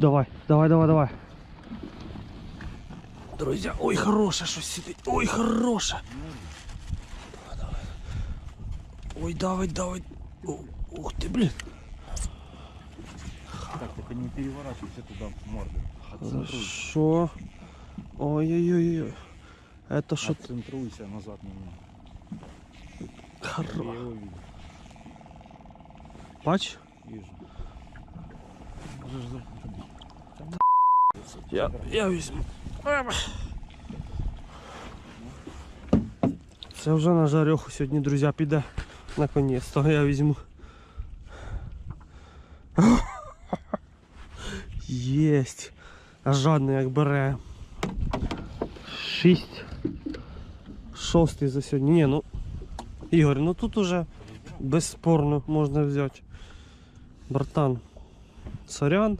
Давай, давай, давай, давай. Друзья, ой, хороше щось сидить. Ой, хороше. Давай, давай. Ой, давай, давай. О, Ух ты, блин. Так, только не переворачивайся туда. Отцентруйся. Хорошо. Ой-ой-ой. Это что? Отцентруйся назад немного. Я Хоро... его вижу. Пач? Вижу. Я, я візьму. Це вже на жареху сьогодні, друзі, піде. Наконець-то я візьму. Єсть. А жадний як бере. Шість. Шостий за сьогодні. Ні, ну. Ігор, ну тут уже безспорно можна взяти. Братан. Сорян.